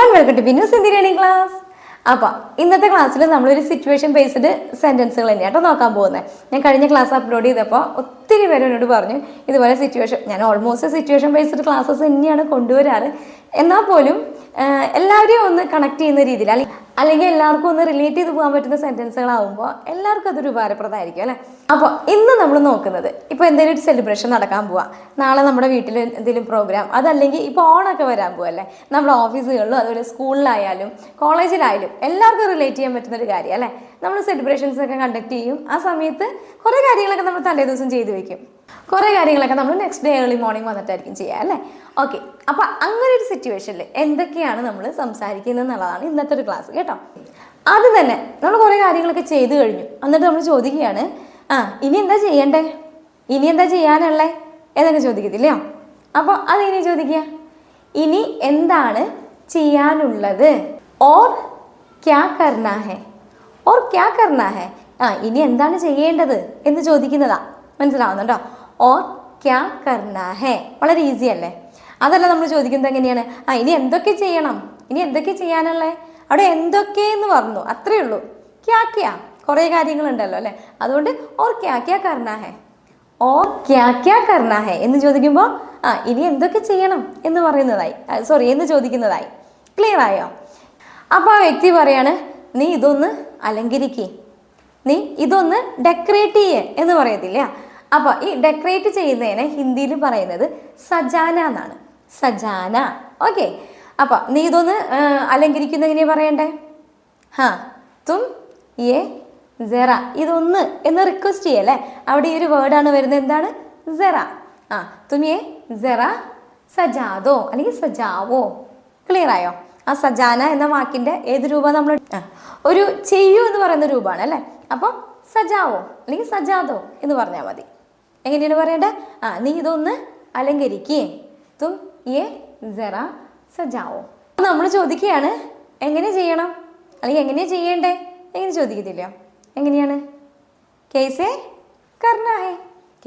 Welcome to Binu Sindhi learning class അപ്പോൾ ഇന്നത്തെ ക്ലാസ്സിൽ നമ്മളൊരു സിറ്റുവേഷൻ ബേസ്ഡ് സെന്റൻസുകൾ തന്നെയാട്ടോ നോക്കാൻ പോകുന്നത് ഞാൻ കഴിഞ്ഞ ക്ലാസ് അപ്ലോഡ് ചെയ്തപ്പോൾ ഒത്തിരി പേര് എന്നോട് പറഞ്ഞു ഇതുപോലെ സിറ്റുവേഷൻ ഞാൻ ഓൾമോസ്റ്റ് സിറ്റുവേഷൻ ബേസ്ഡ് ക്ലാസ്സസ് തന്നെയാണ് കൊണ്ടുവരാറ്. എന്നാൽ പോലും എല്ലാവരെയും ഒന്ന് കണക്ട് ചെയ്യുന്ന രീതിയിൽ അല്ലെങ്കിൽ അല്ലെങ്കിൽ എല്ലാവർക്കും ഒന്ന് റിലേറ്റ് ചെയ്ത് പോകാൻ പറ്റുന്ന സെന്റൻസുകളാവുമ്പോൾ എല്ലാവർക്കും അതൊരു ഉപകാരപ്രദമായിരിക്കും അല്ലേ? അപ്പോൾ ഇന്ന് നമ്മൾ നോക്കുന്നത് ഇപ്പോൾ എന്തെങ്കിലും ഒരു സെലിബ്രേഷൻ നടക്കാൻ പോവാ. നാളെ നമ്മുടെ വീട്ടിൽ എന്തെങ്കിലും പ്രോഗ്രാം അതല്ലെങ്കിൽ ഇപ്പോൾ ഓണൊക്കെ വരാൻ പോവല്ലേ നമ്മുടെ ഓഫീസുകളിലും അതുപോലെ സ്കൂളിലായാലും കോളേജിലായാലും എല്ലാവർക്കും റിലേറ്റ് ചെയ്യാൻ പറ്റുന്ന ഒരു കാര്യം അല്ലേ? നമ്മൾ സെലിബ്രേഷൻസ് ഒക്കെ കണ്ടക്ട് ചെയ്യും. ആ സമയത്ത് കുറേ കാര്യങ്ങളൊക്കെ നമ്മൾ തലേ ദിവസം ചെയ്തു വെക്കും. കുറേ കാര്യങ്ങളൊക്കെ നമ്മൾ നെക്സ്റ്റ് ഡേ ഏർലി മോർണിംഗ് വന്നിട്ടായിരിക്കും ചെയ്യുക അല്ലേ? ഓക്കെ അപ്പോൾ അങ്ങനെ ഒരു സിറ്റുവേഷനിൽ എന്തൊക്കെയാണ് നമ്മൾ സംസാരിക്കുന്നത് എന്നുള്ളതാണ് ഇന്നത്തെ ഒരു ക്ലാസ് കേട്ടോ. അത് തന്നെ നമ്മൾ കുറേ കാര്യങ്ങളൊക്കെ ചെയ്തു കഴിഞ്ഞു. എന്നിട്ട് നമ്മൾ ചോദിക്കുകയാണ് ആ ഇനി എന്താ ചെയ്യണ്ടേ? ഇനി എന്താ ചെയ്യാനുള്ളേ? എന്നൊക്കെ ചോദിക്കത്തില്ലയോ? അപ്പോൾ അത് ഇനി ചോദിക്കുക? ഇനി എന്താണ് ചെയ്യാനുള്ളത്? ഓർ ക്യാ കർണാ ഹെ? ഓർ ക്യാ കർണാ ഹെ? ആ ഇനി എന്താണ് ചെയ്യേണ്ടത് എന്ന് ചോദിക്കുന്നതാ. മനസ്സിലാവുന്നുണ്ടോ? ഓർ ക്യാ കർണ ഹെ? വളരെ ഈസി അല്ലേ? അതല്ല നമ്മൾ ചോദിക്കുന്നത് എങ്ങനെയാണ്? ആ ഇനി എന്തൊക്കെ ചെയ്യണം? ഇനി എന്തൊക്കെ ചെയ്യാനുള്ളേ? അവിടെ എന്തൊക്കെ എന്ന് പറഞ്ഞു. അത്രേ ഉള്ളൂ. ക്യാ ക്യാ. കുറേ കാര്യങ്ങളുണ്ടല്ലോ അല്ലേ? അതുകൊണ്ട് ഓർ ക്യാ ക്യാ കർണ ഹെ? ഓർ ക്യാ ക്യാ കർണ ഹെ? എന്ന് ചോദിക്കുമ്പോൾ ആ ഇനി എന്തൊക്കെ ചെയ്യണം എന്ന് പറയുന്നതായി. സോറി എന്ന് ചോദിക്കുന്നതായി. ക്ലിയർ ആയോ? അപ്പോൾ ആ വ്യക്തി പറയാണ് നീ ഇതൊന്ന് അലങ്കരിക്കേ. നീ ഇതൊന്ന് ഡെക്കറേറ്റ് ചെയ്യേ എന്ന് പറയത്തില്ല അപ്പോൾ ഈ ഡെക്കറേറ്റ് ചെയ്യുന്നതിനെ ഹിന്ദിയിൽ പറയുന്നത് സജാന എന്നാണ്. സജാന. ഓക്കെ അപ്പോൾ നീ ഇതൊന്ന് അലങ്കരിക്കുന്ന എങ്ങനെയാ പറയണ്ടേ? ഹാ തും യേ സെറ. ഇതൊന്ന് എന്ന് റിക്വസ്റ്റ് ചെയ്യല്ലേ അവിടെ ഈ ഒരു വേർഡാണ് വരുന്നത്. എന്താണ്? സെറ. ആ തും യേ സെറ സജാദോ അല്ലെങ്കിൽ സജാവോ. ക്ലിയർ ആയോ? ആ സജാന എന്ന വാക്കിന്റെ ഏത് രൂപം നമ്മൾ ഒരു ചെയ്യൂ എന്ന് പറയുന്ന രൂപമാണ് അല്ലേ? അപ്പോൾ സജാവോ അല്ലെങ്കിൽ സജാദോ എന്ന് പറഞ്ഞാൽ മതി. എങ്ങനെയാണ് പറയേണ്ടത് ആ നീ ഇതൊന്ന് അലങ്കരിക്കേ. തും യേ സെറ സജാവോ. നമ്മൾ ചോദിക്കുകയാണ് എങ്ങനെ ചെയ്യണം? അല്ലെങ്കിൽ എങ്ങനെയാ ചെയ്യേണ്ടേ? എങ്ങനെ ചോദിക്കത്തില്ല. എങ്ങനെയാണ്? കേസേ കർണാഹേ.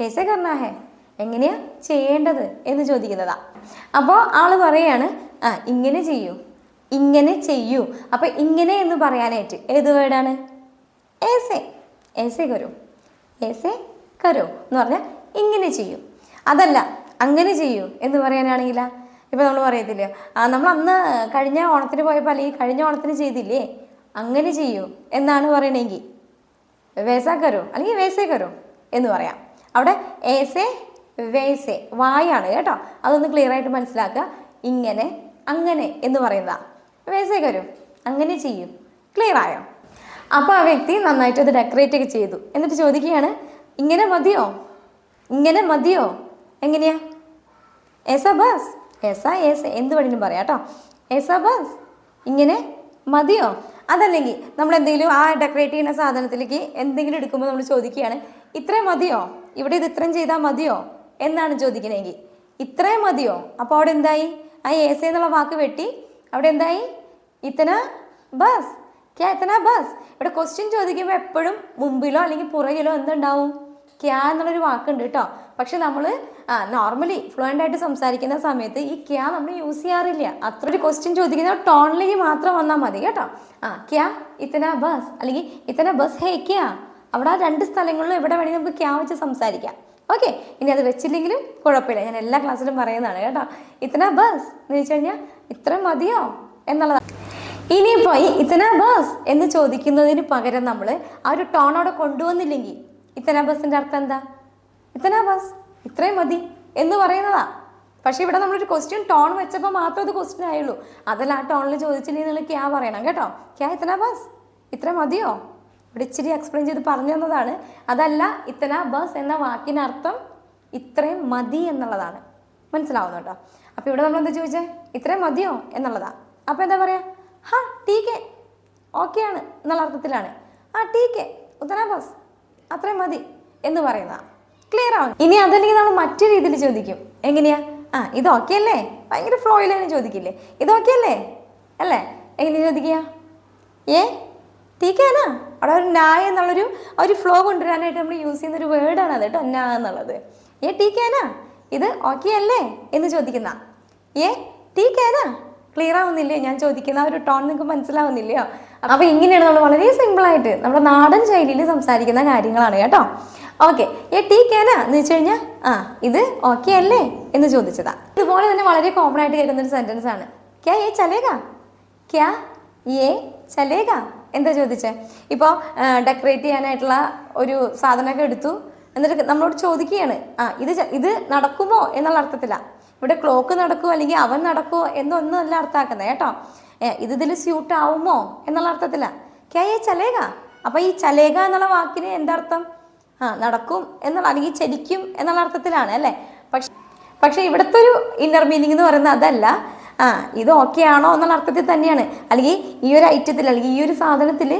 കേസേ കർണാഹേ എങ്ങനെയാ ചെയ്യേണ്ടത്? എന്ന് ചോദിക്കുന്നതാ. അപ്പോൾ ആൾ പറയാണ് ആ ഇങ്ങനെ ചെയ്യൂ. ഇങ്ങനെ ചെയ്യൂ. അപ്പൊ ഇങ്ങനെ എന്ന് പറയാനായിട്ട് ഏത് വേർഡാണ്? ഏസേ ഏസേ കരോ. ഏസേ കരോ എന്ന് പറഞ്ഞാൽ ഇങ്ങനെ ചെയ്യൂ. അതല്ല അങ്ങനെ ചെയ്യൂ എന്ന് പറയാനാണെങ്കില? ഇപ്പൊ നമ്മൾ പറയത്തില്ല നമ്മൾ അന്ന് കഴിഞ്ഞ ഓണത്തിന് പോയപ്പോൾ അല്ലെങ്കിൽ കഴിഞ്ഞ ഓണത്തിന് ചെയ്തില്ലേ? അങ്ങനെ ചെയ്യൂ എന്നാണ് പറയണമെങ്കിൽ വേസാക്കരോ? കരോ അല്ലെങ്കിൽ വേസേക്കരോ? കരോ എന്ന് പറയാം. അവിടെ ഏസേ വേസേ വായാണ് കേട്ടോ. അതൊന്ന് ക്ലിയർ ആയിട്ട് മനസ്സിലാക്കുക ഇങ്ങനെ അങ്ങനെ എന്ന് പറയുന്നതാ. വേസേക്കരോ? കരോ അങ്ങനെ ചെയ്യൂ. ക്ലിയർ ആയോ? അപ്പോൾ ആ വ്യക്തി നന്നായിട്ട് അത് ഡെക്കറേറ്റ് ഒക്കെ ചെയ്തു. എന്നിട്ട് ചോദിക്കുകയാണ് ഇങ്ങനെ മതിയോ? ഇങ്ങനെ മതിയോ? എങ്ങനെയാ? S bus? എസ ഏസ് എന്ത് വേണമെങ്കിലും പറയാം കേട്ടോ. എസ ബസ്? ഇങ്ങനെ മതിയോ? അതല്ലെങ്കിൽ നമ്മൾ എന്തെങ്കിലും ആ ഡെക്കറേറ്റ് ചെയ്യുന്ന സാധനത്തിലേക്ക് എന്തെങ്കിലും എടുക്കുമ്പോൾ നമ്മൾ ചോദിക്കുകയാണ് ഇത്രയും മതിയോ? ഇവിടെ ഇത് ഇത്രയും ചെയ്താൽ മതിയോ? എന്നാണ് ചോദിക്കുന്നതെങ്കിൽ ഇത്രയും മതിയോ? അപ്പോൾ അവിടെ എന്തായി? ആ ഏസ എന്നുള്ള വാക്ക് വെട്ടി അവിടെ എന്തായി? ഇത്തന ബസ്. ക്യാ ഇത്തന ബസ്. ഇവിടെ ക്വസ്റ്റ്യൻ ചോദിക്കുമ്പോൾ എപ്പോഴും മുമ്പിലോ അല്ലെങ്കിൽ പുറകിലോ എന്തുണ്ടാവും? ക്യാ എന്നുള്ളൊരു വാക്കുണ്ട് കേട്ടോ. പക്ഷെ നമ്മൾ നോർമലി ഫ്ലുവന്റ് ആയിട്ട് സംസാരിക്കുന്ന സമയത്ത് ഈ ക്യാ നമ്മൾ യൂസ് ചെയ്യാറില്ല. അത്ര ഒരു ക്വസ്റ്റ്യൻ ചോദിക്കുന്ന ടോണിലേക്ക് മാത്രം വന്നാൽ മതി കേട്ടോ. ആ ക്യാ ഇത്തന ബസ് അല്ലെങ്കിൽ ഇത്തന ബസ് ഹേ ക്യാ. അവിടെ ആ രണ്ട് സ്ഥലങ്ങളിലും എവിടെ വേണമെങ്കിൽ നമുക്ക് ക്യാ വെച്ച് സംസാരിക്കാം. ഓക്കെ ഇനി അത് വെച്ചില്ലെങ്കിലും കുഴപ്പമില്ല. ഞാൻ എല്ലാ ക്ലാസ്സിലും പറയുന്നതാണ് കേട്ടോ. ഇത്തന ബസ് എന്ന് വെച്ച് കഴിഞ്ഞാൽ ഇത്ര മതിയോ എന്നുള്ളതാണ് ഇനിയിപ്പോൾ ഈ ഇത്തന ബസ് എന്ന് ചോദിക്കുന്നതിന് പകരം നമ്മൾ ആ ഒരു ടോൺ അവിടെ കൊണ്ടുവന്നില്ലെങ്കിൽ ഇത്തന ബസ്സിന്റെ അർത്ഥം എന്താ? ഇത്തന ബസ്? ഇത്രയും മതി എന്ന് പറയുന്നതാ. പക്ഷേ ഇവിടെ നമ്മളൊരു ക്വസ്റ്റ്യൻ ടോൺ വെച്ചപ്പോൾ മാത്രം അത് ക്വസ്റ്റ്യൻ ആയുള്ളൂ. അതല്ല ആ ടോണിൽ ചോദിച്ചില്ലെങ്കിൽ നിങ്ങൾ ക്യാ പറയണം കേട്ടോ? ക്യാ ഇത്തന ബസ്? ഇത്ര മതിയോ? ഇവിടെ ഇച്ചിരി എക്സ്പ്ലെയിൻ ചെയ്ത് പറഞ്ഞു തന്നതാണ്. അതല്ല ഇത്തന ബസ് എന്ന വാക്കിനർത്ഥം ഇത്രയും മതി എന്നുള്ളതാണ്. മനസ്സിലാവുന്നുണ്ടോ അപ്പോൾ ഇവിടെ നമ്മൾ എന്താ ചോദിച്ചേ? ഇത്രയും മതിയോ എന്നുള്ളതാ. അപ്പോൾ എന്താ പറയുക ഹാ ടീ ഓക്കെ ആണ് എന്നുള്ള അർത്ഥത്തിലാണ്. ആ ടീ കെ. ഉത്തന ബസ്. അത്രയും മതി എന്ന് പറയുന്നതാണ് ക്ലിയർ ആവും. ഇനി അതല്ലെങ്കിൽ നമ്മൾ മറ്റു രീതിയിൽ ചോദിക്കും. എങ്ങനെയാ? ആ ഇത് ഓക്കെ അല്ലേ? ഭയങ്കര ഫ്ലോയിൽ തന്നെ ചോദിക്കില്ലേ? ഇത് ഓക്കെ അല്ലേ? അല്ലേ? എങ്ങനെ ചോദിക്കുക? ഏ? തീക്കാനാ അവിടെ ഒരു നായ എന്നുള്ളൊരു ഒരു ഫ്ലോ കൊണ്ടുവരാനായിട്ട് നമ്മൾ യൂസ് ചെയ്യുന്ന ഒരു വേർഡാണ് അത് കേട്ടോ നാ എന്നുള്ളത്. ഏ ടീക്കാനാ ഇത് ഓക്കെ അല്ലേ? എന്ന് ചോദിക്കുന്ന. ഏ ടീക്കാനാ ക്ലിയർ ആവുന്നില്ലേ? ഞാൻ ചോദിക്കുന്ന ആ ഒരു ടോൺ നിങ്ങൾക്ക് മനസ്സിലാവുന്നില്ലയോ? അപ്പോൾ ഇങ്ങനെയാണ് നമ്മൾ വളരെ സിമ്പിളായിട്ട് നമ്മുടെ നാടൻ ശൈലിയിൽ സംസാരിക്കുന്ന കാര്യങ്ങളാണ് കേട്ടോ. ഓക്കെ ഏ ടീ കേന എന്ന് വെച്ച് കഴിഞ്ഞാൽ ആ ഇത് ഓക്കെ അല്ലേ എന്ന് ചോദിച്ചതാ. ഇതുപോലെ തന്നെ വളരെ കോമൺ ആയിട്ട് കേൾക്കുന്ന ഒരു സെന്റൻസ് ആണ്. ക്യാ ഏ ചലേക ക്യാ ഏ ചലേക എന്താ ചോദിച്ചത് ഇപ്പോൾ ഡെക്കറേറ്റ് ചെയ്യാനായിട്ടുള്ള ഒരു സാധനമൊക്കെ എടുത്തു. എന്നിട്ട് നമ്മളോട് ചോദിക്കുകയാണ് ആ ഇത് ഇത് നടക്കുമോ എന്നുള്ള അർത്ഥത്തിലാണ് ഇവിടെ ക്ലോക്ക് നടക്കുമോ അല്ലെങ്കിൽ അവൻ നടക്കുമോ എന്നൊന്നും അല്ല അർത്ഥമാക്കുന്നത് കേട്ടോ. ഇത് ഇതിൽ സ്യൂട്ട് ആവുമോ എന്നുള്ള അർത്ഥത്തിലാണ് കെ എ ചലേക അപ്പോൾ ഈ ചലേക എന്നുള്ള വാക്കിന് എന്താ അർത്ഥം ആ നടക്കും എന്നുള്ള അല്ലെങ്കിൽ ചലിക്കും എന്നുള്ള അർത്ഥത്തിലാണ് അല്ലേ? പക്ഷെ പക്ഷേ ഇവിടുത്തെ ഒരു ഇന്നർ മീനിങ് എന്ന് പറയുന്നത് അതല്ല. ആ ഇത് ഓക്കെ ആണോ എന്നുള്ള അർത്ഥത്തിൽ തന്നെയാണ്. അല്ലെങ്കിൽ ഈ ഒരു ഐറ്റത്തിൽ അല്ലെങ്കിൽ ഈ ഒരു സാധനത്തിൽ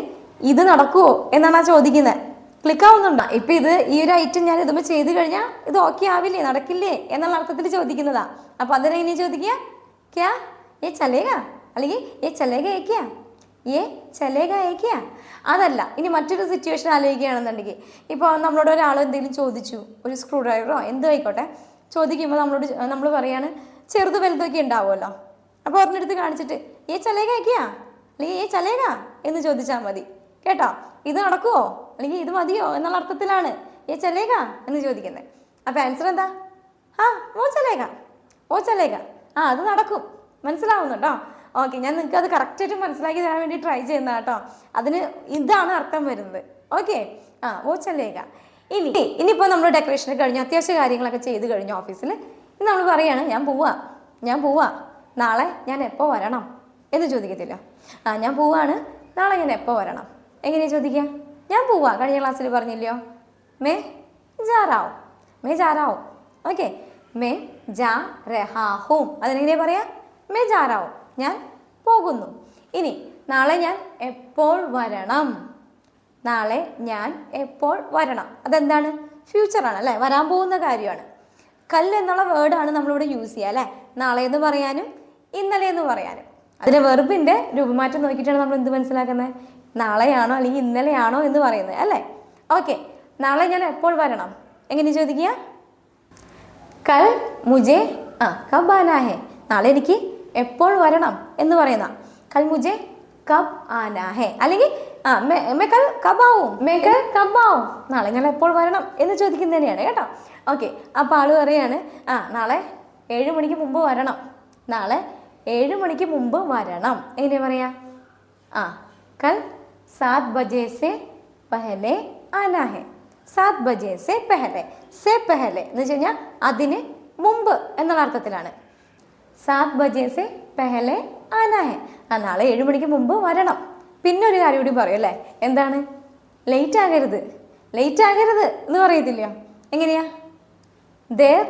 ഇത് നടക്കുമോ എന്നാണ് ആ ചോദിക്കുന്നത്. ക്ലിക്ക് ആവുന്നുണ്ടോ? ഇപ്പൊ ഇത് ഈ ഒരു ഐറ്റം ഞാൻ ഇതുമ്പോൾ ചെയ്ത് കഴിഞ്ഞാൽ ഇത് ഓക്കെ ആവില്ലേ നടക്കില്ലേ എന്നുള്ള അർത്ഥത്തിൽ ചോദിക്കുന്നതാ. അപ്പൊ അതിനെങ്ങനെ ചോദിക്കുക? ക്യാ? ഏ ചലേക അല്ലെങ്കിൽ ഏ ചലേക ഏക്കിയ ഏ ചലേക ഏക്കിയ അതല്ല ഇനി മറ്റൊരു സിറ്റുവേഷൻ ആലോചിക്കുകയാണെന്നുണ്ടെങ്കിൽ ഇപ്പോൾ നമ്മളോട് ഒരാൾ എന്തെങ്കിലും ചോദിച്ചു ഒരു സ്ക്രൂ ഡ്രൈവറോ എന്തോ ആയിക്കോട്ടെ ചോദിക്കുമ്പോൾ നമ്മളോട് നമ്മൾ പറയാണ് ചെറുത് വലുതൊക്കെ ഉണ്ടാവുമല്ലോ. അപ്പോൾ ഒരെണ്ണെടുത്ത് കാണിച്ചിട്ട് ഏ ചലേക ഏക്കിയ അല്ലെങ്കിൽ ഏ ചലേക എന്ന് ചോദിച്ചാൽ മതി. കേട്ടോ? ഇത് നടക്കുമോ അല്ലെങ്കിൽ ഇത് മതിയോ? എന്നുള്ള അർത്ഥത്തിലാണ് ഏ ചലേക എന്ന് ചോദിക്കുന്നത്. അപ്പോൾ ആൻസർ എന്താ? ആ ഓ ചലേക ഓ ചലേക ആ അത് നടക്കും. മനസ്സിലാവുന്നുണ്ടോ? ഓക്കെ ഞാൻ നിങ്ങൾക്ക് അത് കറക്റ്റായിട്ട് മനസ്സിലാക്കി തരാൻ വേണ്ടി ട്രൈ ചെയ്യുന്ന കേട്ടോ. അതിന് ഇതാണ് അർത്ഥം വരുന്നത്. ഓക്കെ? ആ ഓ ചലേക ഇനി ഇനിയിപ്പോൾ നമ്മൾ ഡെക്കറേഷൻ കഴിഞ്ഞു അത്യാവശ്യ കാര്യങ്ങളൊക്കെ ചെയ്ത് കഴിഞ്ഞു ഓഫീസിൽ ഇനി നമ്മൾ പറയാണ് ഞാൻ പോവാ ഞാൻ പോവാ. നാളെ ഞാൻ എപ്പോൾ വരണം? എന്ന് ചോദിക്കത്തില്ല. ആ ഞാൻ പോവാണ് നാളെ ഞാൻ എപ്പോൾ വരണം? എങ്ങനെയാണ് ചോദിക്കുക ഞാൻ പോവാ കഴിഞ്ഞ ക്ലാസ്സിൽ പറഞ്ഞില്ലയോ? മേ ജാറാവും മേ ജാറാവും ഓക്കെ. മേ ജാ റെഹാഹും അതിനെങ്ങനെയാ പറയാ? മേ ജാറാവും ഞാൻ പോകുന്നു. ഇനി നാളെ ഞാൻ എപ്പോൾ വരണം? നാളെ ഞാൻ എപ്പോൾ വരണം? അതെന്താണ്? ഫ്യൂച്ചറാണ് അല്ലേ? വരാൻ പോകുന്ന കാര്യമാണ്. കല്ല് എന്നുള്ള വേർഡാണ് നമ്മളിവിടെ യൂസ് ചെയ്യുക അല്ലേ? നാളെ എന്ന് പറയാനും ഇന്നലെ എന്ന് പറയാനും. അതിന് വെർബിന്റെ രൂപമാറ്റം നോക്കിയിട്ടാണ് നമ്മൾ എന്ത് മനസ്സിലാക്കുന്നത്? നാളെയാണോ അല്ലെങ്കിൽ ഇന്നലെയാണോ എന്ന് പറയുന്നത് അല്ലേ? ഓക്കെ നാളെ ഞാൻ എപ്പോൾ വരണം? എങ്ങനെ ചോദിക്കുക? കൽ മുജേ ആ കബ് നാളെ എനിക്ക് എപ്പോൾ വരണം എന്ന് പറയുന്ന. കൽ മുജെ കബ് ആനാ ഹെ. അല്ലെങ്കിൽ ആ നാളെ ഞാൻ എപ്പോൾ വരണം എന്ന് ചോദിക്കുന്നതന്നെയാണ് കേട്ടോ. ഓക്കെ അപ്പോൾ ആൾ പറയാണ് ആ നാളെ ഏഴ് മണിക്ക് മുമ്പ് വരണം. നാളെ ഏഴ് മണിക്ക് മുമ്പ് വരണം. എങ്ങനെയാ പറയാ? ആ കൽ സാത് ബജേസെ പെഹലെ ആനാഹെ സാത് ബജേസെ പെഹലെ. സെ പെഹലെ എന്ന് വെച്ച് കഴിഞ്ഞാൽ അതിന് മുമ്പ് എന്നുള്ള അർത്ഥത്തിലാണ്. സാത് ബജേസെ പെഹലെ ആനായ ആ നാളെ ഏഴ് മണിക്ക് മുമ്പ് വരണം. പിന്നെ ഒരു കാര്യം കൂടി പറയും അല്ലേ? എന്താണ്? ലേറ്റ് ആകരുത്. ലേറ്റ് ആകരുത് എന്ന് പറയത്തില്ല എങ്ങനെയാ? ദേർ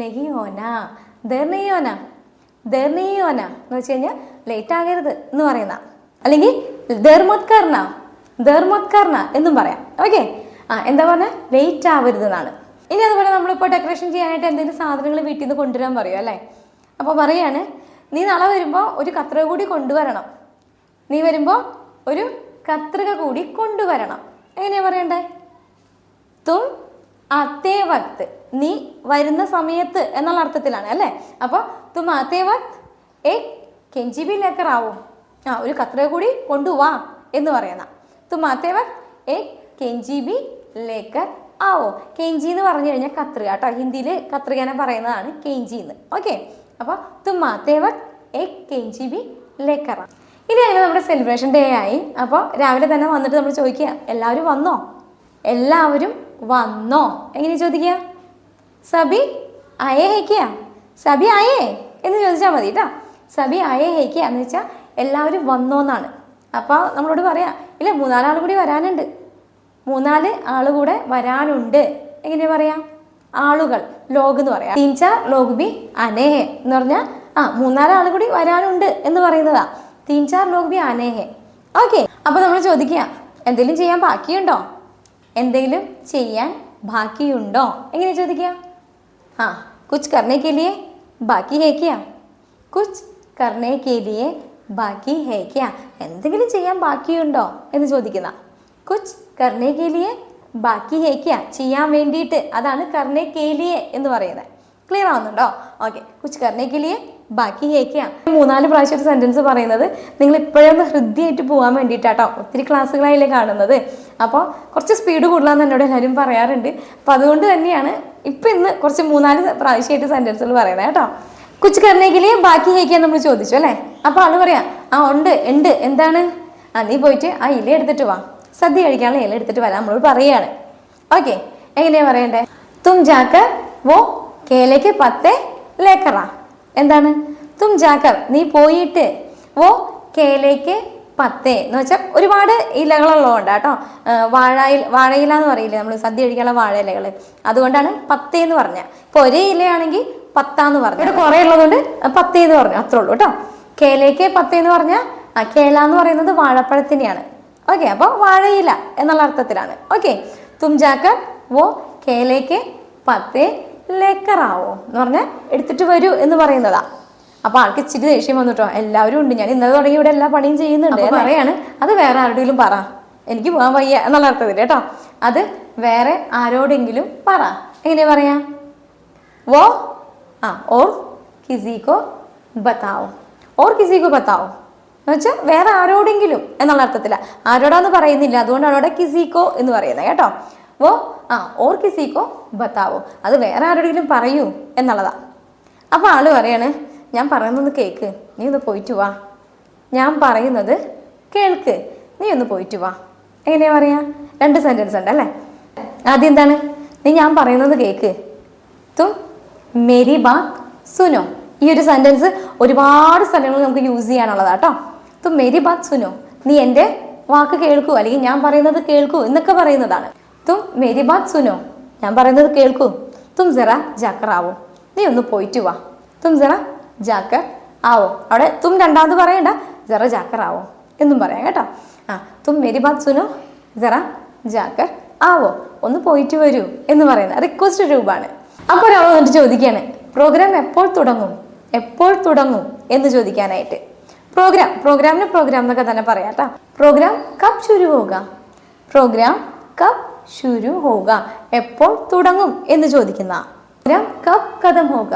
നെഹി ഓന ദേർ നെയ്യോന. ദേർ നെയ്യോന എന്ന് വെച്ച് കഴിഞ്ഞാൽ ലേറ്റ് ആകരുത് എന്ന് പറയുന്ന. അല്ലെങ്കിൽ ദേർ മത് കർണ ദേർ മത് എന്നും പറയാം. ഓക്കെ ആ എന്താ പറഞ്ഞാൽ ലേറ്റ് ആവരുത് എന്നാണ്. ഇനി അതുപോലെ നമ്മളിപ്പോൾ ഡെക്കറേഷൻ ചെയ്യാനായിട്ട് എന്തെങ്കിലും സാധനങ്ങൾ വീട്ടിൽ നിന്ന് കൊണ്ടുവരാൻ പറയും അല്ലേ? അപ്പോൾ പറയാണ് നീ നാളെ വരുമ്പോൾ ഒരു കത്രിക കൂടി കൊണ്ടുവരണം. നീ വരുമ്പോൾ ഒരു കത്രിക കൂടി കൊണ്ടുവരണം. എങ്ങനെയാ പറയണ്ടേ? തും അതേ വക്ത് നീ വരുന്ന സമയത്ത് എന്നുള്ള അർത്ഥത്തിലാണ് അല്ലേ? അപ്പോൾ തും അതേ വക്ത് ഏ കെഞ്ചി ബി ലേക്കർ ആവും ആ ഒരു കത്രിക കൂടി കൊണ്ടുവാ എന്ന് പറയുന്ന. തും അതേ വക്ത് ഏ കെഞ്ചി ബി ലേക്കർ ആവോ? കെഞ്ചി എന്ന് പറഞ്ഞു കഴിഞ്ഞാൽ കത്രിക കേട്ടോ. ഹിന്ദിയിൽ കത്രികനെ പറയുന്നതാണ് കെഞ്ചി എന്ന്. ഓക്കെ. അപ്പോൾ തുമ്മാ അതേ എക് കെ ജി ബി ലേക്കറ. ഇനി നമ്മുടെ സെലിബ്രേഷൻ ഡേ ആയി. അപ്പോൾ രാവിലെ തന്നെ വന്നിട്ട് നമ്മൾ ചോദിക്കുക എല്ലാവരും വന്നോ? എല്ലാവരും വന്നോ? എങ്ങനെ ചോദിക്കുക സബി അയേ ഹേക്കിയ. സബി ആയേ? എന്ന് ചോദിച്ചാൽ മതി കേട്ടോ സബി അയേ ഹേക്കിയ എന്ന് വെച്ചാൽ എല്ലാവരും വന്നോ എന്നാണ് അപ്പോൾ നമ്മളോട് പറയാം ഇല്ല മൂന്നാലാൾ കൂടി വരാനുണ്ട്. മൂന്നാൽ ആൾ കൂടെ വരാനുണ്ട്. എങ്ങനെയാ പറയാ? ആളുകൾ ലോഗ് എന്ന് പറയാം. തീൻ ലോക് ലോഗ് ബി അനേഹെ എന്ന് പറഞ്ഞാൽ ആ മൂന്നാൽ ആൾ കൂടി വരാനുണ്ട് എന്ന് പറയുന്നതാ. തീൻ ചാർ ലോഗ് ബി അനേഹെ. ഓക്കെ അപ്പൊ നമ്മൾ ചോദിക്കുക എന്തെങ്കിലും ചെയ്യാൻ ബാക്കിയുണ്ടോ? എന്തെങ്കിലും ചെയ്യാൻ ബാക്കിയുണ്ടോ? എങ്ങനെ ചോദിക്കുക ആ കുച്ച് കർണേ കെ ലിയെ ബാക്കി ഹേക്കിയ. ക്യാ കുച്ച് കർണേ കെ ലിയെ ബാക്കി ഹേക്കിയ. ക്യാ എന്തെങ്കിലും ചെയ്യാൻ ബാക്കിയുണ്ടോ? എന്ന് ചോദിക്കുന്ന കുച്ച് കർണേ കെ ലിയെ ബാക്കി ഹേക്കിയ ചെയ്യാൻ വേണ്ടിയിട്ട് അതാണ് കർണേ കേലിയെ എന്ന് പറയുന്നത് ക്ലിയർ ആവുന്നുണ്ടോ? ഓക്കെ കുച്ച് കർണേ കേലിയെ ബാക്കി ഹേക്കിയ മൂന്നാൽ പ്രാവശ്യം ഒരു സെന്റൻസ് പറയുന്നത് നിങ്ങൾ ഇപ്പോഴൊന്ന് ഹൃദ്യമായിട്ട് പോകാൻ വേണ്ടിയിട്ടാട്ടോ ഒത്തിരി ക്ലാസ്സുകളായില്ലേ കാണുന്നത്. അപ്പോൾ കുറച്ച് സ്പീഡ് കൂടുതലാന്ന് എന്നോട് എല്ലാവരും പറയാറുണ്ട്. അപ്പോൾ അതുകൊണ്ട് തന്നെയാണ് ഇപ്പം ഇന്ന് കുറച്ച് മൂന്നാൽ പ്രാവശ്യമായിട്ട് സെന്റൻസുകൾ പറയുന്നത് കേട്ടോ. കുച്ച് കർണേക്കിലെ ബാക്കി ഹേക്കാൻ നമ്മൾ ചോദിച്ചു അല്ലേ? അപ്പോൾ ആൾ പറയാം ആ ഉണ്ട് ഉണ്ട്. എന്താണ്? ആ നീ പോയിട്ട് ആ ഇല എടുത്തിട്ട് വാ. സദ്യ കഴിക്കാനുള്ള ഇല എടുത്തിട്ട് വരാം നമ്മളോട് പറയാണ് ഓക്കെ എങ്ങനെയാ പറയണ്ടേ? തും ജാക്കർ വോ കേലേക്ക് പത്ത് ലേക്കറ. എന്താണ്? തും ജാക്കർ നീ പോയിട്ട് വോ കേലേക്ക് പത്തേ. എന്ന് വെച്ചാൽ ഒരുപാട് ഇലകളുള്ളതുകൊണ്ട് കേട്ടോ. വാഴയിൽ വാഴയില എന്ന് പറയില്ലേ നമ്മൾ സദ്യ കഴിക്കാനുള്ള വാഴയിലകൾ അതുകൊണ്ടാണ് പത്തേ എന്ന് പറഞ്ഞ. ഇപ്പോൾ ഒരേ ഇലയാണെങ്കിൽ പത്താന്ന് പറഞ്ഞു. ഇവിടെ കുറേ ഉള്ളതുകൊണ്ട് പത്തേ എന്ന് പറഞ്ഞു. അത്രേ ഉള്ളൂ കേട്ടോ. കേലേക്ക് പത്തേ എന്ന് പറഞ്ഞാൽ ആ കേല എന്ന് പറയുന്നത് വാഴപ്പഴത്തിനെയാണ്. ഓക്കെ അപ്പോൾ വാഴയില എന്നുള്ള അർത്ഥത്തിലാണ്. ഓക്കെ തുംജാക്ക വോ കേലേക്ക് പത്തേ ലേക്കറാവോ എന്ന് പറഞ്ഞാൽ എടുത്തിട്ട് വരൂ എന്ന് പറയുന്നതാ. അപ്പൊ ആൾക്ക് ഇച്ചിരി ദേഷ്യം വന്നിട്ടോ. എല്ലാവരും ഉണ്ട്. ഞാൻ ഇന്നലെ തുടങ്ങി ഇവിടെ എല്ലാ പണിയും ചെയ്യുന്നുണ്ട് പറയാണ് അത് വേറെ ആരുടെയും പറ. എനിക്ക് പോകാൻ വയ്യ എന്നുള്ള അർത്ഥത്തിൽ കേട്ടോ. അത് വേറെ ആരോടെങ്കിലും പറ. എങ്ങനെ പറയാ? वो ആ ഓർ കിസിക്കോ ബത്താവോ ഓർ കിസിക്കോ ബത്താവോ എന്ന് വെച്ചാൽ വേറെ ആരോടെങ്കിലും എന്നുള്ള അർത്ഥത്തില. ആരോടാന്ന് പറയുന്നില്ല. അതുകൊണ്ടാണ് അവിടെ കിസിക്കോ എന്ന് പറയുന്നത് കേട്ടോ. ഓ ആ ഓർ കിസിക്കോ ബത്താവോ. അത് വേറെ ആരോടെങ്കിലും പറയൂ എന്നുള്ളതാ. അപ്പൊ ആൾ പറയാണ് ഞാൻ പറയുന്നത് കേക്ക്. നീ ഒന്ന് പോയിട്ട് വാ. ഞാൻ പറയുന്നത് കേൾക്ക്. നീ ഒന്ന് പോയിട്ട് വാ. എങ്ങനെയാ പറയാ? രണ്ട് സെന്റൻസ് ഉണ്ട് അല്ലേ? ആദ്യം എന്താണ്? നീ ഞാൻ പറയുന്നത് കേക്ക്. തും മേരി ബാ സുനോ. ഈ ഒരു സെന്റൻസ് ഒരുപാട് സ്ഥലങ്ങളിൽ നമുക്ക് യൂസ് ചെയ്യാനുള്ളതാ കേട്ടോ. തും മേരി ബാത് സുനോ നീ എന്റെ വാക്ക് കേൾക്കൂ അല്ലെങ്കിൽ ഞാൻ പറയുന്നത് കേൾക്കൂ എന്നൊക്കെ പറയുന്നതാണ്. തും മേരി ബാത് സുനോ ഞാൻ പറയുന്നത് കേൾക്കൂ. തും സെറ ജാക്കർ ആവോ നീ ഒന്ന് പോയിട്ട് വാ. തും സെറ ജാക്കർ ആവോ. അവിടെ തും രണ്ടാമത് പറയണ്ട സെറ ജാക്കർ ആവോ എന്നും പറയാം കേട്ടോ. ആ തും മേരി ബാത് സുനോ സെറ ജാക്കർ ആവോ ഒന്ന് പോയിട്ട് വരൂ എന്ന് പറയുന്ന റിക്വസ്റ്റ് രൂപമാണ്. അപ്പോൾ ഒരാൾ വന്നിട്ട് ചോദിക്കുകയാണ് പ്രോഗ്രാം എപ്പോൾ തുടങ്ങും? എപ്പോൾ തുടങ്ങും? എന്ന് ചോദിക്കാനായിട്ട്. പ്രോഗ്രാം പ്രോഗ്രാമിന് പ്രോഗ്രാം എന്നൊക്കെ തന്നെ പറയാം കേട്ടോ പ്രോഗ്രാം കബ് ശുരു ഹോക പ്രോഗ്രാം കബ് ശുരു ഹോക എപ്പോൾ തുടങ്ങും എന്ന് ചോദിക്കുന്ന. പ്രോഗ്രാം കബ് കഥം ഹോക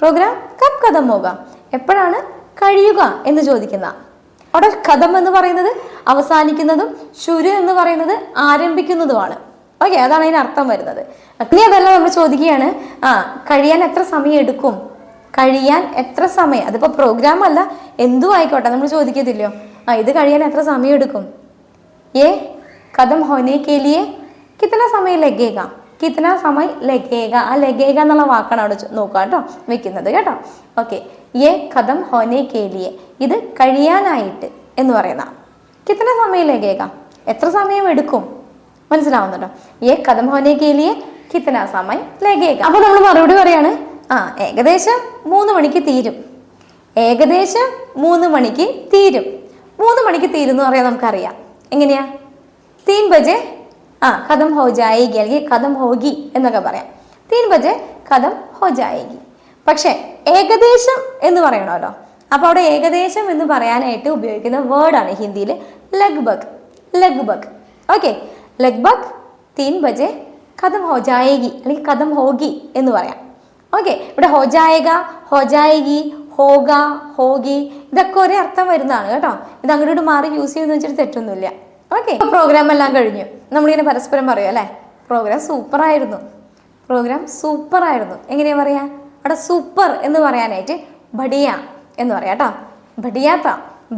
പ്രോഗ്രാം കബ് കഥം ഹോക എപ്പോഴാണ് കഴിയുക എന്ന് ചോദിക്കുന്ന. അവിടെ കഥം എന്ന് പറയുന്നത് അവസാനിക്കുന്നതും ശുരു എന്ന് പറയുന്നത് ആരംഭിക്കുന്നതുമാണ്. ഓക്കെ അതാണ് അതിന് അർത്ഥം വരുന്നത്. ഇനി അതല്ല നമ്മൾ ചോദിക്കുകയാണ് ആ കഴിയാൻ എത്ര സമയം എടുക്കും കഴിയാൻ എത്ര സമയം? അതിപ്പോൾ പ്രോഗ്രാം അല്ല. എന്തു ആയിക്കോട്ടെ? നമ്മൾ ചോദിക്കത്തില്ലയോ? ആ ഇത് കഴിയാൻ എത്ര സമയം എടുക്കും? ഏ? കഥം ഹോനെ കേലിയെ കിത്തന സമയം ലഗേക കിത്തന സമയം ലഗേക ആ ലഗേക എന്നുള്ള വാക്കാണ് അവിടെ നോക്കുക കേട്ടോ വെക്കുന്നത് കേട്ടോ. ഓക്കെ. ഏ കഥം ഹോനെ കേലിയെ ഇത് കഴിയാനായിട്ട് എന്ന് പറയുന്ന. കിത്തന സമയം ലഗേക എത്ര സമയം എടുക്കും? മനസ്സിലാവുന്നുണ്ടോ? ഏ കഥം ഹോനെ കേലിയെ കിത്തന സമയം ലഗേക അപ്പൊ നമ്മൾ മറുപടി പറയാണ് ആ ഏകദേശം മൂന്ന് മണിക്ക് തീരും. ഏകദേശം മൂന്ന് മണിക്ക് തീരും. മൂന്ന് മണിക്ക് തീരും എന്ന് പറയാൻ നമുക്കറിയാം. എങ്ങനെയാ? തീൻ ബജെ ആ കഥം ഹോ അല്ലെങ്കിൽ കഥം ഹോഗി എന്നൊക്കെ പറയാം. തീൻ ബജെ കഥം ഹോ ജായേഗി. പക്ഷേ ഏകദേശം എന്ന് പറയണമല്ലോ. അപ്പോൾ അവിടെ ഏകദേശം എന്ന് പറയാനായിട്ട് ഉപയോഗിക്കുന്ന വേർഡാണ് ഹിന്ദിയിൽ ലഗ്ബഗ്. ലഗ്ബഗ്. ഓക്കെ. ലഗ്ബഗ് തീൻ ബജെ കഥം ഹോ അല്ലെങ്കിൽ കഥം ഹോഗി എന്ന് പറയാം. ഓക്കെ ഇവിടെ ഹോജായക ഹോജായകി ഹോഗ ഹോഗി ഇതൊക്കെ ഒരേ അർത്ഥം വരുന്നതാണ് കേട്ടോ. ഇത് അങ്ങോട്ട് മാറി യൂസ് ചെയ്യുന്ന വെച്ചിട്ട് തെറ്റൊന്നുമില്ല. ഓക്കെ പ്രോഗ്രാം എല്ലാം കഴിഞ്ഞു. നമ്മളിങ്ങനെ പരസ്പരം പറയും അല്ലേ? പ്രോഗ്രാം സൂപ്പർ ആയിരുന്നു. പ്രോഗ്രാം സൂപ്പർ ആയിരുന്നു. എങ്ങനെയാ പറയാ? അവിടെ സൂപ്പർ എന്ന് പറയാനായിട്ട് ബഡിയ എന്ന് പറയാം കേട്ടോ. ബഡിയാത്ത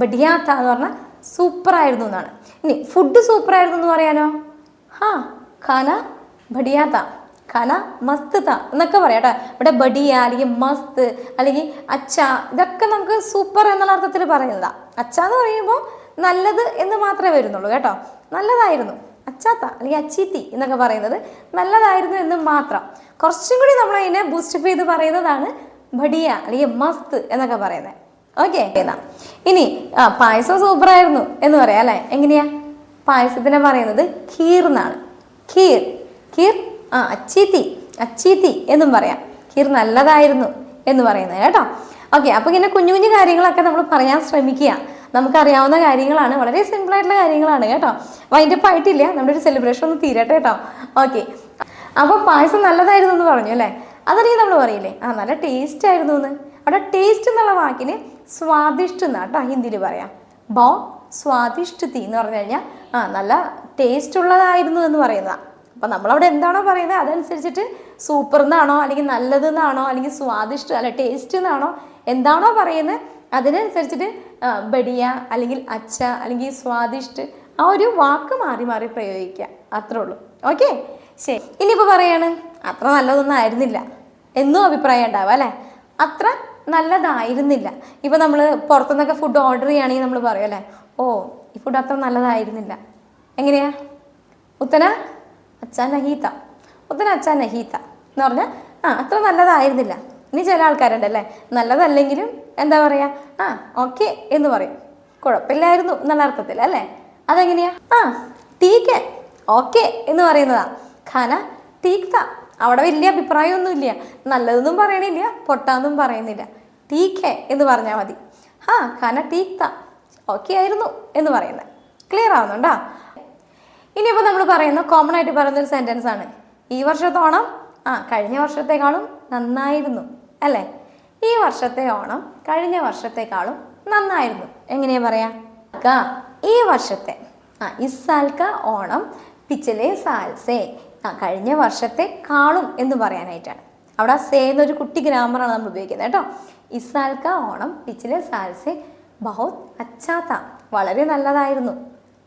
ബഡിയാത്ത എന്ന് പറഞ്ഞാൽ സൂപ്പർ ആയിരുന്നു എന്നാണ്. ഇനി ഫുഡ് സൂപ്പർ ആയിരുന്നു എന്ന് പറയാനോ? ഹാ ഖാന ബഡിയാത്ത ഖാന മസ്ത് ത എന്നൊക്കെ പറയാം കേട്ടോ. ഇവിടെ ബഡിയ അല്ലെങ്കിൽ മസ്ത് അല്ലെങ്കിൽ അച്ച ഇതൊക്കെ നമുക്ക് സൂപ്പർ എന്നുള്ള അർത്ഥത്തിൽ പറയുന്നതാ. അച്ച എന്ന് പറയുമ്പോൾ നല്ലത് എന്ന് മാത്രമേ വരുന്നുള്ളൂ കേട്ടോ. നല്ലതായിരുന്നു. അച്ചാത്ത അല്ലെങ്കിൽ അച്ചീത്തി എന്നൊക്കെ പറയുന്നത് നല്ലതായിരുന്നു എന്ന് മാത്രം. കുറച്ചും കൂടി നമ്മൾ അതിനെ ബൂസ്റ്റപ്പ് ചെയ്ത് പറയുന്നതാണ് ബഡിയ അല്ലെങ്കിൽ മസ്ത് എന്നൊക്കെ പറയുന്നത്. ഓക്കെ എന്നാ ഇനി ആ പായസം സൂപ്പറായിരുന്നു എന്ന് പറയാം അല്ലേ? എങ്ങനെയാ? പായസത്തിനെ പറയുന്നത് ഖീർ എന്നാണ്. ഖീർ. ഖീർ ആ അച്ചീത്തി അച്ചീത്തി എന്നും പറയാം. ഖീർ നല്ലതായിരുന്നു എന്ന് പറയുന്നത് കേട്ടോ. ഓക്കെ അപ്പോൾ ഇങ്ങനെ കുഞ്ഞു കുഞ്ഞു കാര്യങ്ങളൊക്കെ നമ്മൾ പറയാൻ ശ്രമിക്കുക. നമുക്കറിയാവുന്ന കാര്യങ്ങളാണ് വളരെ സിമ്പിൾ ആയിട്ടുള്ള കാര്യങ്ങളാണ് കേട്ടോ. വൈൻഡപ്പ് ആയിട്ടില്ല നമ്മുടെ ഒരു സെലിബ്രേഷൻ ഒന്ന് തീരട്ടെ കേട്ടോ. ഓക്കെ അപ്പോൾ പായസം നല്ലതായിരുന്നു എന്ന് പറഞ്ഞു അല്ലേ? അതറിയാം നമ്മൾ പറയില്ലേ? ആ നല്ല ടേസ്റ്റ് ആയിരുന്നു എന്ന്. അവിടെ ടേസ്റ്റ് എന്നുള്ള വാക്കിന് സ്വാദിഷ്ടം എന്നാ കേട്ടോ ഹിന്ദിയിൽ പറയാം. ബോ സ്വാദിഷ്ട തീ എന്ന് പറഞ്ഞു കഴിഞ്ഞാൽ ആ നല്ല ടേസ്റ്റ് ഉള്ളതായിരുന്നു എന്ന് പറയുന്നതാണ് അപ്പം നമ്മളവിടെ എന്താണോ പറയുന്നത് അതനുസരിച്ചിട്ട് സൂപ്പർ എന്നാണോ അല്ലെങ്കിൽ നല്ലത് എന്നാണോ അല്ലെങ്കിൽ സ്വാദിഷ്ട അല്ല ടേസ്റ്റ് എന്നാണോ എന്താണോ പറയുന്നത് അതിനനുസരിച്ചിട്ട് ബടിയ അല്ലെങ്കിൽ അച്ച അല്ലെങ്കിൽ സ്വാദിഷ്ട് ആ ഒരു വാക്ക് മാറി മാറി പ്രയോഗിക്കുക. അത്രേ ഉള്ളൂ. ഓക്കെ? ശരി. ഇനിയിപ്പോൾ പറയാണ് അത്ര നല്ലതൊന്നും ആയിരുന്നില്ല. എന്നും അഭിപ്രായം ഉണ്ടാവുക അല്ലേ? അത്ര നല്ലതായിരുന്നില്ല. ഇപ്പം നമ്മൾ പുറത്തുനിന്നൊക്കെ ഫുഡ് ഓർഡർ ചെയ്യുകയാണെങ്കിൽ നമ്മൾ പറയും അല്ലേ? ഓ ഈ ഫുഡ് അത്ര നല്ലതായിരുന്നില്ല. എങ്ങനെയാ? ഉത്തന? അച്ഛാ നഹീത്ത ഉത്തന അച്ഛാ എന്ന് പറഞ്ഞാൽ ആ അത്ര നല്ലതായിരുന്നില്ല. ഇനി ചില ആൾക്കാരുണ്ടല്ലേ നല്ലതല്ലെങ്കിലും എന്താ പറയുക ആ ഓക്കെ എന്ന് പറയും. കുഴപ്പമില്ലായിരുന്നു എന്നുള്ള അർത്ഥത്തിൽ അല്ലേ? അതെങ്ങനെയാ? ആ ടീക്ക് ഓക്കെ എന്ന് പറയുന്നതാ. ഖാന ടീക്ത അവിടെ വലിയ അഭിപ്രായമൊന്നുമില്ല. നല്ലതൊന്നും പറയണില്ല പൊട്ടാന്നും പറയുന്നില്ല. ടീക്കെ എന്ന് പറഞ്ഞാൽ മതി. ആ ഖാന ടീക്ത ഓക്കെ ആയിരുന്നു എന്ന് പറയുന്നത്. ക്ലിയർ ആവുന്നുണ്ടോ? ഇനിയിപ്പോൾ നമ്മൾ പറയുന്ന കോമൺ ആയിട്ട് പറയുന്ന ഒരു സെന്റൻസ് ആണ്. ഈ വർഷത്തെ ഓണം ആ കഴിഞ്ഞ വർഷത്തെക്കാളും നന്നായിരുന്നു അല്ലേ? ഈ വർഷത്തെ ഓണം കഴിഞ്ഞ വർഷത്തെക്കാളും നന്നായിരുന്നു. എങ്ങനെയാ പറയാ? ഈ വർഷത്തെ ആ ഇസാൽക്ക ഓണം പിച്ചലെ സാൽസേ ആ കഴിഞ്ഞ വർഷത്തെ കാളും എന്ന് പറയാനായിട്ടാണ്. അവിടെ സേ എന്നൊരു കുട്ടി ഗ്രാമറാണ് നമ്മൾ ഉപയോഗിക്കുന്നത് കേട്ടോ. ഇസാൽക്ക ഓണം പിച്ചിലെ സാൽസെ ബഹുത് അച്ചാത്ത വളരെ നല്ലതായിരുന്നു.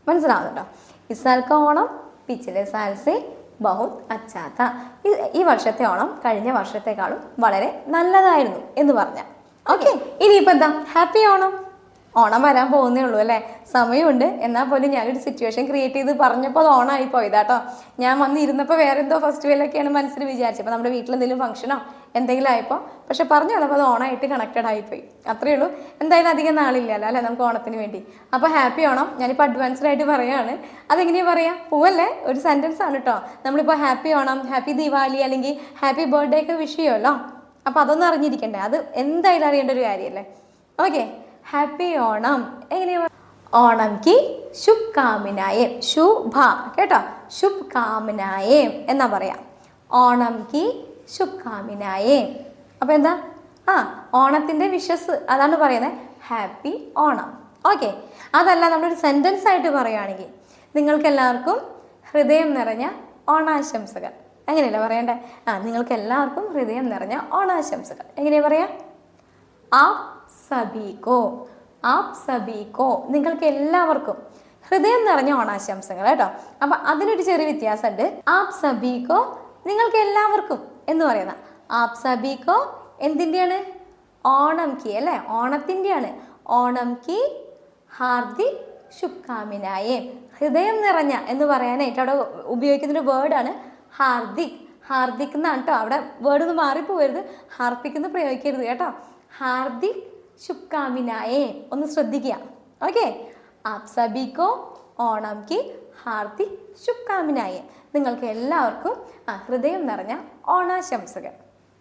മനസ്സിലാവുന്നുണ്ടോ? ഇസാൽക്ക ഓണം പിച്ചിലെ സാൽസി ബഹുത് അച്ചാത്ത. ഈ- വർഷത്തെ ഓണം കഴിഞ്ഞ വർഷത്തെക്കാളും വളരെ നല്ലതായിരുന്നു എന്ന് പറഞ്ഞ. ഓക്കെ ഇനിയിപ്പോൾ എന്താ? ഹാപ്പി ഓണം. ഓണം വരാൻ പോകുന്നേ ഉള്ളൂ അല്ലേ? സമയമുണ്ട്. എന്നാൽ പോലും ഞാനൊരു സിറ്റുവേഷൻ ക്രിയേറ്റ് ചെയ്ത് പറഞ്ഞപ്പോൾ അത് ഓണായി പോയതാട്ടോ. ഞാൻ വന്നിരുന്നപ്പോൾ വേറെ എന്തോ ഫെസ്റ്റിവലൊക്കെയാണ് മനസ്സിൽ വിചാരിച്ചത്. അപ്പോൾ നമ്മുടെ വീട്ടിൽ എന്തെങ്കിലും ഫംഗ്ഷനോ എന്തെങ്കിലും ആയപ്പോൾ പക്ഷെ പറഞ്ഞു വന്നപ്പോൾ അത് ഓണായിട്ട് കണക്റ്റഡ് ആയിപ്പോയി. അത്രയേ ഉള്ളൂ. എന്തായാലും അധികം നാളില്ലല്ലോ അല്ലേ നമുക്ക് ഓണത്തിന് വേണ്ടി. അപ്പോൾ ഹാപ്പി ഓണം. ഞാനിപ്പോൾ അഡ്വാൻസ്ഡ് ആയിട്ട് പറയുകയാണ് അതെങ്ങനെയാണ് പറയുക പോവല്ലേ? ഒരു സെന്റൻസ് ആണ് കേട്ടോ നമ്മളിപ്പോൾ ഹാപ്പി ഓണം ഹാപ്പി ദിവാലി അല്ലെങ്കിൽ ഹാപ്പി ബർത്ത്ഡേ ഒക്കെ വിഷ് ചെയ്യുമല്ലോ അപ്പോൾ അതൊന്നും അറിഞ്ഞിരിക്കണ്ടേ. അത് എന്തായാലും അറിയേണ്ട ഒരു കാര്യമല്ലേ ഓക്കെ ഹാപ്പി ഓണം. എങ്ങനെയാണ് ഓണം കി ശുഭ് ശുഭ. കേട്ടോ? ശുഭ് കാമനായേം എന്നാ പറയാം? ഓണം കി ശുഭ് അപ്പൊ അപ്പോൾ എന്താ? ആ ഓണത്തിന്റെ വിഷസ് അതാണ് പറയുന്നത്. ഹാപ്പി ഓണം. ഓക്കെ അതല്ല നമ്മളൊരു സെന്റൻസ് ആയിട്ട് പറയുകയാണെങ്കിൽ നിങ്ങൾക്ക് എല്ലാവർക്കും ഹൃദയം നിറഞ്ഞ ഓണാശംസകൾ. അങ്ങനെയല്ലേ പറയണ്ടേ? ആ നിങ്ങൾക്ക് എല്ലാവർക്കും ഹൃദയം നിറഞ്ഞ ഓണാശംസകൾ. എങ്ങനെയാ പറയാ? ആ സബീകോ. ആപ് സബീകോ. നിങ്ങൾക്ക് എല്ലാവർക്കും ഹൃദയം നിറഞ്ഞ ഓണാശംസകൾ കേട്ടോ. അപ്പൊ അതിനൊരു ചെറിയ വ്യത്യാസമുണ്ട്. ആപ് സബീകോ. നിങ്ങൾക്ക് എല്ലാവർക്കും എന്ന് പറയുന്ന. ആപ് സബീകോ എന്തിന്റെയാണ്? ഓണം കി അല്ലേ? ഓണത്തിന്റെയാണ്. ഓണം കി ഹാർദിക് ശുഭ്കാമിനായേ ഹൃദയം നിറഞ്ഞ എന്ന് പറയാനായിട്ട് അവിടെ ഉപയോഗിക്കുന്നൊരു വേർഡാണ് ഹാർദിക് ഹാർദിക് എന്നാണ് കേട്ടോ. അവിടെ വേർഡ് ഒന്ന് മാറിപ്പോവരുത്. ഹാർദിക് എന്ന് പ്രയോഗിക്കരുത് കേട്ടോ. ഹാർദിക് ശുഭ്കാമിനായേ ഒന്ന് ശ്രദ്ധിക്കുക. ഓക്കെ? ആപ് സബിക്കോ ഓണം കി ഹാർദിക് ശുഭ്കാമിനായേ നിങ്ങൾക്ക് എല്ലാവർക്കും ആ ഹൃദയം നിറഞ്ഞ ഓണാശംസകൾ.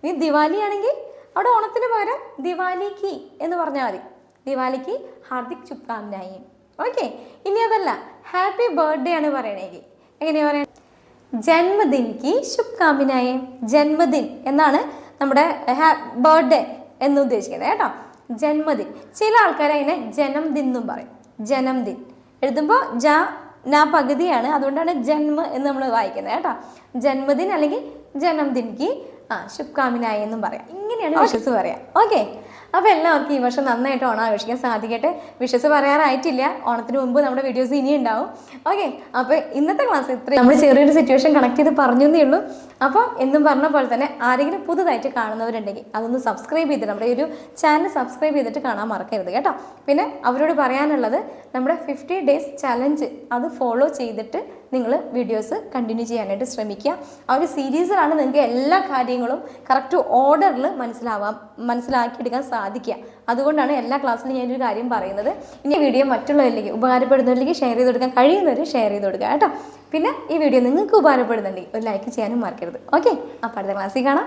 ഇനി ദിവാലി ആണെങ്കിൽ അവിടെ ഓണത്തിന് പകരം ദിവാലി കി എന്ന് പറഞ്ഞാൽ മതി. ദിവാലിക്ക് ഹാർദിക് ശുക്കാമിനായി. ഓക്കെ ഇനി അതല്ല ഹാപ്പി ബർത്ത്ഡേ ആണ് പറയണെങ്കിൽ എങ്ങനെയാ പറയുന്നത് ജന്മദിൻ കി ശുഭ്കാമനായി ജന്മദിൻ എന്നാണ് നമ്മുടെ ബർത്ത്ഡേ എന്ന് ഉദ്ദേശിക്കുന്നത് കേട്ടോ. ജന്മദിൻ. ചില ആൾക്കാർ അതിനെ ജനംദിൻ എന്നും പറയും ജനംദിൻ എഴുതുമ്പോൾ ജ നാ പകുതിയാണ് അതുകൊണ്ടാണ് ജന്മ എന്ന് നമ്മൾ വായിക്കുന്നത് കേട്ടോ. ജന്മദിൻ അല്ലെങ്കിൽ ജനംദിൻ കി ആ ശുഭ്കാമിനായി എന്നും പറയാം. ഇങ്ങനെയാണ് വിഷസ് പറയാം. ഓക്കെ അപ്പോൾ എല്ലാവർക്കും ഈ വർഷം നന്നായിട്ട് ഓണം ആഘോഷിക്കാൻ സാധിക്കട്ടെ. വിഷസ് പറയാറായിട്ടില്ല. ഓണത്തിന് മുമ്പ് നമ്മുടെ വീഡിയോസ് ഇനി ഉണ്ടാവും. ഓക്കെ അപ്പോൾ ഇന്നത്തെ ക്ലാസ് ഇത്രയും. നമ്മൾ ചെറിയൊരു സിറ്റുവേഷൻ കണക്ട് ചെയ്ത് പറഞ്ഞു എന്നേ ഉള്ളൂ. അപ്പോൾ എന്നും പറഞ്ഞ പോലെ തന്നെ ആരെങ്കിലും പുതുതായിട്ട് കാണുന്നവരുണ്ടെങ്കിൽ അതൊന്ന് സബ്സ്ക്രൈബ് ചെയ്ത് നമ്മുടെ ഈ ഒരു ചാനൽ സബ്സ്ക്രൈബ് ചെയ്തിട്ട് കാണാൻ മറക്കരുത് കേട്ടോ. പിന്നെ അവരോട് പറയാനുള്ളത് നമ്മുടെ ഫിഫ്റ്റി ഡേയ്സ് ചലഞ്ച് അത് ഫോളോ ചെയ്തിട്ട് നിങ്ങൾ വീഡിയോസ് കണ്ടിന്യൂ ചെയ്യാനായിട്ട് ശ്രമിക്കുക. ആ ഒരു സീരീസിലാണ് നിങ്ങൾക്ക് എല്ലാ കാര്യങ്ങളും കറക്റ്റ് ഓർഡറിൽ മനസ്സിലാവാൻ മനസ്സിലാക്കിയെടുക്കാൻ സാധിക്കുക. അതുകൊണ്ടാണ് എല്ലാ ക്ലാസ്സിലും ഞാനൊരു കാര്യം പറയുന്നത്. ഇനി വീഡിയോ മറ്റുള്ളവരിലേക്ക് ഉപകാരപ്പെടുന്നവരിലേക്ക് ഷെയർ ചെയ്ത് കൊടുക്കാൻ കഴിയുന്നവർ ഷെയർ ചെയ്ത് കൊടുക്കുക കേട്ടോ. പിന്നെ ഈ വീഡിയോ നിങ്ങൾക്ക് ഉപകാരപ്പെടുന്നുണ്ടെങ്കിൽ ഒരു ലൈക്ക് ചെയ്യാനും മറക്കരുത്. ഓക്കെ അപ്പോൾ അടുത്ത ക്ലാസ്സിൽ കാണാം.